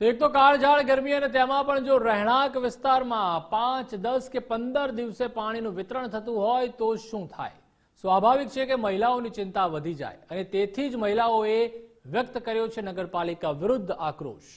તો એક તો કાળઝાળ ગરમી અને તેમાં પણ જો રહેણાંક વિસ્તારમાં પાંચ, દસ કે પંદર દિવસે પાણીનું વિતરણ થતું હોય તો શું થાય? સ્વાભાવિક છે કે મહિલાઓની ચિંતા વધી જાય અને તેથી જ મહિલાઓએ વ્યક્ત કર્યો છે નગરપાલિકા વિરુદ્ધ આક્રોશ.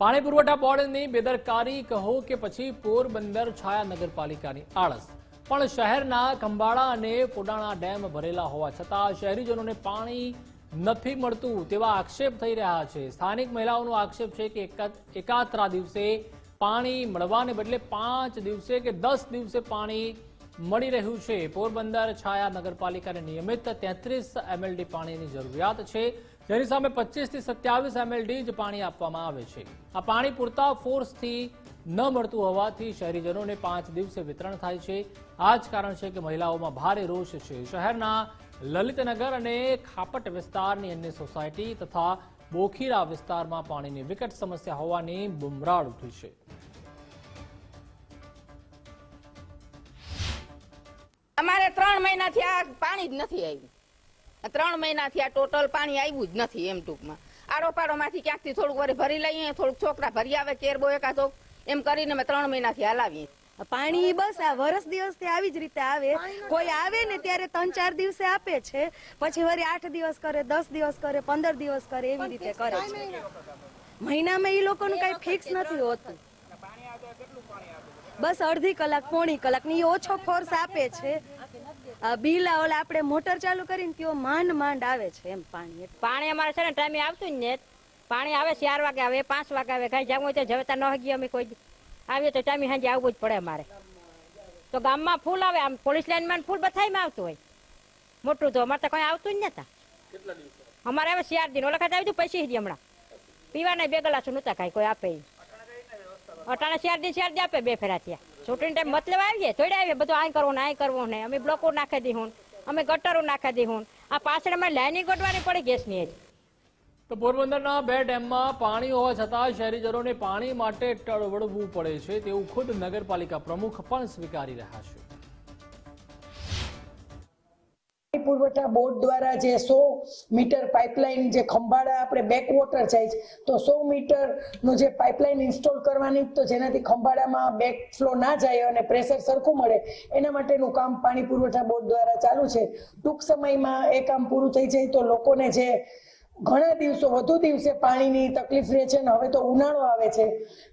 પાણી પુરવઠા બોર્ડની બેદરકારી કહો કે પછી પોરબંદર છાયા નગરપાલિકાની આળસ. પણ શહેરના ખંભાળા અને પોડાણા ડેમ ભરેલા હોવા છતાં શહેરીજનોને પાણી નથી મળતું તેવા આક્ષેપ થઈ રહ્યા છે. સ્થાનિક મહિલાઓનો આક્ષેપ છે કે એકા- એકાત્રા દિવસે પાણી મળવાને બદલે પાંચ દિવસે કે દસ દિવસે પાણી મળી રહ્યું છે. પોરબંદર છાયા નગરપાલિકાને નિયમિત તેત્રીસ એમએલડી પાણીની જરૂરિયાત છે. જેની સામે પચીસથી સત્યાવીસ એમએલડી જ પાણી આપવામાં આવે છે. આ પાણી પૂરતા ફોર્સથી ન મળતું હોવાથી શહેરીજનોને પાંચ દિવસે વિતરણ થાય છે. આ જ કારણ છે કે મહિલાઓમાં ભારે રોષ છે. શહેરના લલિતનગર અને ખાપટ વિસ્તારની અન્ય સોસાયટી તથા બોખીરા વિસ્તારમાં પાણીની વિકટ સમસ્યા હોવાની બુમરાળ ઉઠી છે. અમારે ત્રણ મહિનાથી આ પાણી જ નથી આવ્યું. ત્રણ મહિનાથી આ ટોટલ પાણી આવ્યું જ નથી એમ ટૂંકમાં. આડો પાડોમાંથી ક્યાંકથી થોડુંક વળી ભરી લઈએ થોડુંક છોકરા ભરી આવે કેરબો એકાદો એમ કરીને અમે ત્રણ મહિનાથી હલાવીએ. પાણી બસ આ વરસ દિવસથી આવી જ રીતે આવે. કોઈ આવે ને ત્યારે ત્રણ ચાર દિવસે આપે છે પછી વળી આઠ દિવસ કરે દસ દિવસ કરે પંદર દિવસ કરે એવી રીતે કરે છે. મહિનામાં એ લોકોનું કઈ ફિક્સ નથી હોતું. બસ અડધી કલાક પોણી કલાકની ઓછો ફોર્સ આપે છે. બિલ ઓલા આપણે મોટર ચાલુ કરીને તેઓ માંડ માંડ આવે છે એમ પાણી પાણી અમારે છે ને ટાઈમે આવતું જ ને. પાણી આવે ચાર વાગે આવે પાંચ વાગે આવે કઈ જવું હોય તો જવતા ન હગી અમે કોઈ. આવીએ તો ટાઈમે સાંજે આવવું જ પડે અમારે. તો ગામમાં ફૂલ આવે આમ પોલીસ લાઈનમાં ફૂલ બથાઈમાં આવતું હોય. મોટું તો અમારે તો કઈ આવતું જ નતા. અમારે હવે ચાર દિન. ઓલા ખાતે આવ્યું પૈસી જ હમણાં. પીવાના બે ગલાસું નહોતા કાંઈ કોઈ આપે અટાણા ચાર દિન ચાર દિન આપે બે ફેરા થયા. ચૂંટણી ટાઈમ મતલબ આવીએ થોડે આવીએ, બધું આ કરવું ને આ કરવું ને. અમે બ્લોકો નાખી દીધું અમે ગટરો નાખી દીધું આ પાછળ અમે લાઈનિંગ ગોઠવાની પડે ગેસની જ તો પોરબંદરના બે ડેમમાં પાણી હોવા છતાં શહેરીજનોને પાણી માટે ટળવડવું પડે છે તેવું ખુદ નગરપાલિકા પ્રમુખ પણ સ્વીકારી રહ્યા છે. પુરવઠા બોર્ડ દ્વારા જે સો મીટર પાઇપલાઇન જે ખંભાળા આપણે બેક વોટર જાય છે, તો સો મીટરનું જે પાઇપલાઇન ઇન્સ્ટોલ કરવાની તો જેનાથી ખંભાળામાં બેક ફ્લો ના જાય અને પ્રેશર સરખું મળે, એના માટેનું કામ પાણી પુરવઠા બોર્ડ દ્વારા ચાલુ છે. ટૂંક સમયમાં એ કામ પૂરું થઈ જાય તો લોકોને જે ઘણા દિવસો, વધુ દિવસે પાણીની તકલીફ રહે છે ને હવે તો ઉનાળો આવે છે,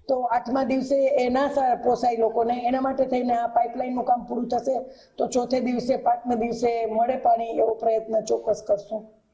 તો આઠમા દિવસે એ ના પોસાય લોકોને, એના માટે થઈને આ પાઇપલાઇનનું કામ પૂરું થશે, તો ચોથે દિવસે, પાંચમા દિવસે મળે પાણી એવો પ્રયત્ન ચોક્કસ કરશું.